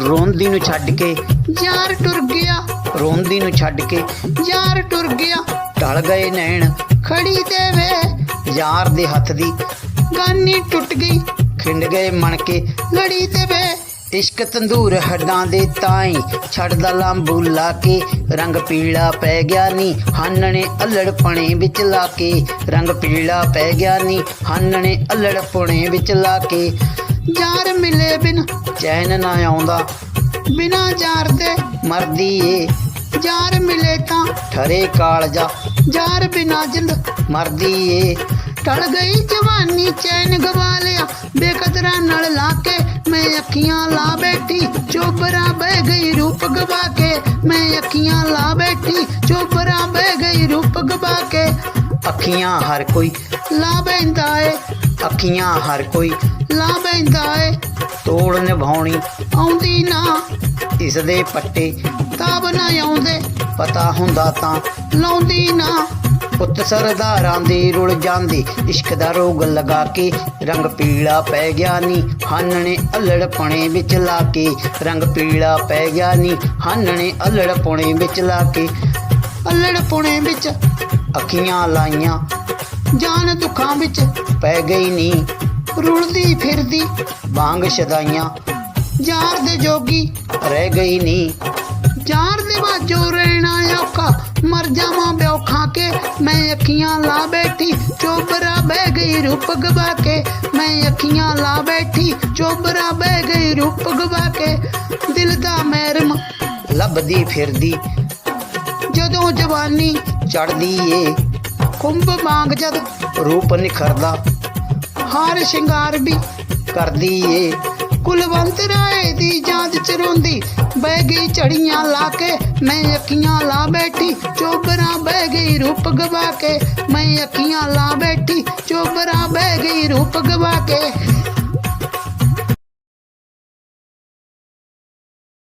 ਰੋਂਦੀ ਨੂੰ ਛੱਡ ਕੇ ਯਾਰ ਟੁਰ ਗਿਆ। ਰੋਂਦੀ ਨੂੰ ਛੱਡ ਕੇ ਯਾਰ ਟੁਰ ਗਿਆ। ਢਲ ਗਏ ਨੈਣ। ਖੜੀ ਤੇ ਵੇ। ਯਾਰ ਦੇ ਹੱਥ ਦੀ ਗਾਨੀ ਟੁੱਟ ਗਈ। ਖਿੰਡ ਗਏ ਮਣ ਕੇ। ਲੜੀ ਤੇ ਵੇ। ਇਸ਼ਕ ਤੰਦੂਰ ਹੱਡਾਂ ਦੇ ਤਾਈ ਛੱਡਦਾ ਲਾਂਬੂ ਲਾ ਕੇ। ਰੰਗ ਪੀਲਾ ਪੈ ਗਿਆ ਨੀ ਹਾਨਣੇ ਅਲੜ ਪਣੇ ਵਿੱਚ ਲਾ ਕੇ। ਰੰਗ ਪੀਲਾ ਪੈ ਗਿਆ ਨੀ ਹਾਨਣੇ ਅਲੜ ਪਣੇ ਵਿੱਚ ਲਾ ਕੇ। ਯਾਰ ਮਿਲੇ ਬਿਨ ਚੈਨ ਨਾ ਆਉਂਦਾ। ਬਿਨਾ ਯਾਰ ਦੇ ਮਰਦੀ ਏ। ਯਾਰ ਮਿਲੇ ਤਾਂ ਠਰੇ ਕਾਲਜਾ। ਯਾਰ ਬਿਨਾ ਜਿੰਦ ਮਰਦੀ ਏ। ਟਲ ਗਈ ਜਵਾਨੀ ਚੈਨ ਗਵਾ ਲਿਆ। ਬੇਕਦਰਾ ਨਾਲ ਲਾ ਕੇ ਮੈਂ ਅੱਖੀਆਂ ਲਾ ਬੈਠੀ। ਚੋਬਰਾ ਬਹਿ ਗਈ ਰੂਪ ਗਵਾ ਕੇ ਮੈਂ ਅੱਖੀਆਂ ਲਾ ਬੈਠੀ। ਚੋਬਰਾ ਬਹਿ ਗਈ ਰੂਪ ਗਵਾ ਕੇ ਅੱਖੀਆਂ ਹਰ ਕੋਈ ਲਾ ਬੈਂਦਾ ਏ। ਅੱਖੀਆਂ ਹਰ ਕੋਈ ਲਾ ਬੈਂਦਾ ਏ। ਤੋੜ ਨਿਭਾਉਣੀ ਆਉਂਦੀ ਨਾ। ਇਸ ਦੇ ਪੱਟੇ ਤਾਬ ਨਾ ਆਉਂਦੇ, ਪਤਾ ਹੁੰਦਾ ਤਾਂ ਲਾਉਂਦੀ ਨਾ। ਪੁੱਤ ਸਰਦਾਰਾਂ ਦੇ ਰੁਲ ਜਾਂਦੇ, ਇਸ਼ਕ ਦਾ ਰੋਗ ਲਗਾ ਕੇ ਰੰਗ ਪੀਲਾ ਪੈ ਗਿਆ ਨੀ। ਹਾਨਣੇ ਅਲੜ ਪਣੇ ਵਿੱਚ ਲਾ ਕੇ ਰੰਗ ਪੀਲਾ ਪੈ ਗਿਆ ਨੀ। ਹਾਨਣੇ ਅਲੜ ਪਣੇ ਵਿੱਚ ਲਾ ਕੇ, ਅਲੜ ਪੁਣੇ ਵਿੱਚ ਅੱਖੀਆਂ ਲਾਈਆਂ। ਜਾਨ ਦੁੱਖਾਂ ਵਿੱਚ ਪੈ ਗਈ ਨੀ। ਰੁਲਦੀ ਫਿਰਦੀ ਬਾਂਗ ਛਦਾਈਆਂ ਯਾਰ ਦੇ ਜੋਗੀ ਰਹਿ ਗਈ ਨੀ। ਯਾਰ ਦੇ ਬਾਝੋਂ ਰਹਿਣਾ ਔਖਾ, ਮਰ ਜਾਵਾਂ ਬਿਉਖਾਂ ਕੇ, ਮੈਂ ਅੱਖੀਆਂ ਲਾ ਬੈਠੀ, ਚੋਬਰਾ ਬਹਿ ਗਈ ਰੂਪ ਗਵਾ ਕੇ। ਮੈਂ ਅੱਖੀਆਂ ਲਾ ਬੈਠੀ, ਚੋਬਰਾ ਬਹਿ ਗਈ ਰੂਪ ਗਵਾ ਕੇ। ਦਿਲ ਦਾ ਮਹਿਰਮ ਲੱਭਦੀ ਫਿਰਦੀ, ਜਦੋਂ ਜਵਾਨੀ ਚੜਦੀ ਏ। ਕੁੰਭ ਵਾਂਗ ਜਦ ਰੂਪ ਨਿਖਰਦਾ, ਹਾਰ ਸ਼ਿੰਗਾਰ ਵੀ ਕਰਦੀ ਏ। ਕੁਲਵੰਤ ਰਾਏ ਦੀ ਜਾਂਚ ਚ ਰੋਂਦੀ, ਬਹਿ ਗਈ ਝੜੀਆਂ ਲਾ ਕੇ, ਮੈਂ ਅੱਖੀਆਂ ਲਾ ਬੈਠੀ, ਚੋਬਰਾ ਬਹਿ ਗਈ ਰੂਪ ਗਵਾ ਕੇ। ਮੈਂ ਅੱਖੀਆਂ ਲਾ ਬੈਠੀ, ਚੋਬਰਾ ਬਹਿ ਗਈ ਰੂਪ ਗਵਾ ਕੇ।